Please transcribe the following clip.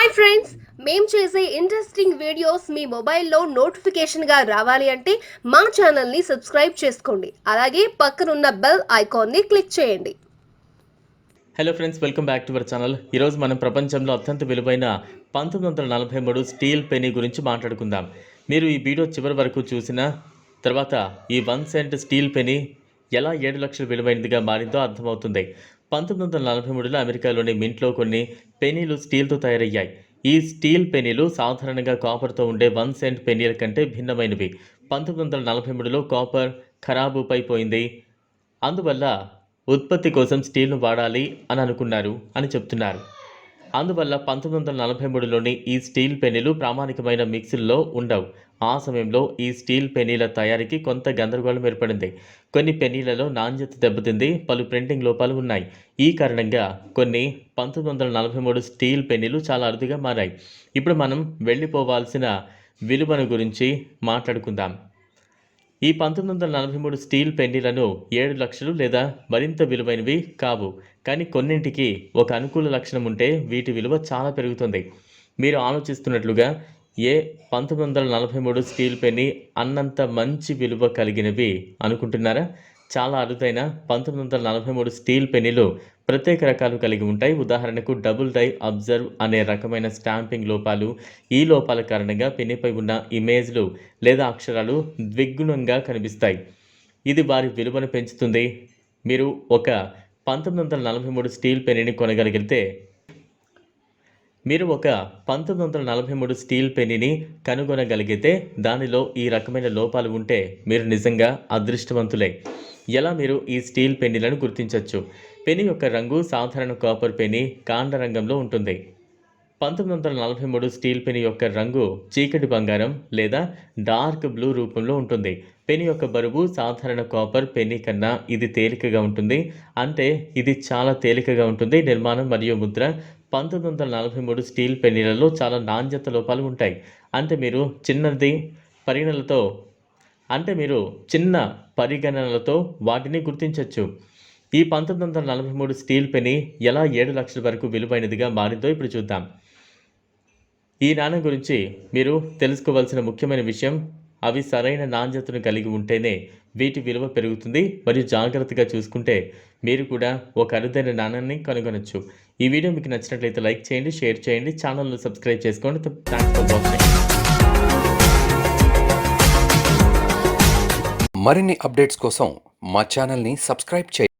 Hi friends మేము చేసే interesting videos మీ మొబైల్లో నోటిఫికేషన్గా రావాలి అంటే మా ఛానల్ని సబ్స్క్రైబ్ చేసుకోండి. అలాగే పక్కనున్న బెల్ ఐకాన్ని క్లిక్ చేయండి. Hello friends welcome back to our channel ఈరోజు మనం ప్రపంచంలో అత్యంత విలువైన పంతొమ్మిది వందల నలభై మూడు స్టీల్ పెనీ గురించి మాట్లాడుకుందాం. మీరు ఈ వీడియో చివరి వరకు చూసిన తర్వాత ఈ వన్ సెంట్ స్టీల్ పెనీ ఎలా ఏడు లక్షల విలువైనదిగా మారిందో అర్థమవుతుంది. పంతొమ్మిది వందల నలభై మూడులో అమెరికాలోని మింట్లో కొన్ని పెనీలు స్టీల్తో తయారయ్యాయి. ఈ స్టీల్ పెనీలు సాధారణంగా కాపర్తో ఉండే వన్ సెంట్ పెనీల కంటే భిన్నమైనవి. పంతొమ్మిది వందల నలభై మూడులో కాపర్ ఖరాబుపై పోయింది. అందువల్ల ఉత్పత్తి కోసం స్టీల్ను వాడాలి అని అనుకున్నారు అని చెప్తున్నారు. అందువల్ల పంతొమ్మిది వందల నలభై మూడులోని ఈ స్టీల్ పెనీలు ప్రామాణికమైన మిక్సీల్లో ఉండవు. ఆ సమయంలో ఈ స్టీల్ పెనీల తయారీకి కొంత గందరగోళం ఏర్పడింది. కొన్ని పెనీలలో నాణ్యత దెబ్బతింది పలు ప్రింటింగ్ లోపాలు ఉన్నాయి. ఈ కారణంగా కొన్ని పంతొమ్మిది వందల నలభై మూడు స్టీల్ పెనీలు చాలా అరుదుగా మారాయి. ఇప్పుడు మనం వెళ్ళిపోవాల్సిన విలువను గురించి మాట్లాడుకుందాం. ఈ పంతొమ్మిది వందల నలభై మూడు స్టీల్ పెన్నీలను ఏడు లక్షలు లేదా మరింత విలువైనవి కావు. కానీ కొన్నింటికి ఒక అనుకూల లక్షణం ఉంటే వీటి విలువ చాలా పెరుగుతుంది. మీరు ఆలోచిస్తున్నట్లుగా ఏ పంతొమ్మిది వందల నలభై మూడు స్టీల్ పెన్ని అన్నంత మంచి విలువ కలిగినవి అనుకుంటున్నారా? చాలా అరుదైన పంతొమ్మిది వందల నలభై మూడు స్టీల్ పెన్నీలు ప్రత్యేక రకాలు కలిగి ఉంటాయి. ఉదాహరణకు డబుల్ డై అబ్జర్వ్ అనే రకమైన స్టాంపింగ్ లోపాలు ఈ లోపాల కారణంగా పెన్నుపై ఉన్న ఇమేజ్లు లేదా అక్షరాలు ద్విగుణంగా కనిపిస్తాయి. ఇది వారి విలువను పెంచుతుంది. మీరు ఒక పంతొమ్మిది వందల నలభై మూడు స్టీల్ పెన్నీని కొనగలిగితే మీరు ఒక పంతొమ్మిది వందల నలభై మూడు స్టీల్ పెన్నీని కనుగొనగలిగితే దానిలో ఈ రకమైన లోపాలు ఉంటే మీరు నిజంగా అదృష్టవంతులే. ఎలా మీరు ఈ స్టీల్ పెన్నీలను గుర్తించవచ్చు పెనీ యొక్క రంగు సాధారణ కాపర్ పెనీ కాండ రంగంలో ఉంటుంది. పంతొమ్మిది వందల నలభై మూడు స్టీల్ పెన్ యొక్క రంగు చీకటి బంగారం లేదా డార్క్ బ్లూ రూపంలో ఉంటుంది. పెన్ యొక్క బరువు సాధారణ కాపర్ పెని కన్నా ఇది తేలికగా ఉంటుంది. అంటే ఇది చాలా తేలికగా ఉంటుంది. నిర్మాణం మరియు ముద్ర పంతొమ్మిది వందల నలభై మూడు స్టీల్ పెన్నీలలో చాలా నాణ్యత లోపాలు ఉంటాయి. అంటే మీరు చిన్నది పరిగణలతో అంటే మీరు చిన్న పరిగణనలతో వాటిని గుర్తించవచ్చు ఈ పంతొమ్మిది వందల నలభై మూడు స్టీల్ పెని ఎలా ఏడు లక్షల వరకు విలువైనదిగా మారిందో ఇప్పుడు చూద్దాం. ఈ నాణ్యం గురించి మీరు తెలుసుకోవాల్సిన ముఖ్యమైన విషయం అవి సరైన నాణ్యతను కలిగి ఉంటేనే వీటి విలువ పెరుగుతుంది. మరియు జాగ్రత్తగా చూసుకుంటే మీరు కూడా ఒక అరుదైన నాణ్యాన్ని కనుగొనొచ్చు. ఈ వీడియో మీకు నచ్చినట్లయితే లైక్ చేయండి షేర్ చేయండి ఛానల్ను సబ్స్క్రైబ్ చేసుకోండి. Thanks for watching. మరిన్ని అప్డేట్స్ కోసం మా ఛానల్ని సబ్స్క్రైబ్ చేయండి.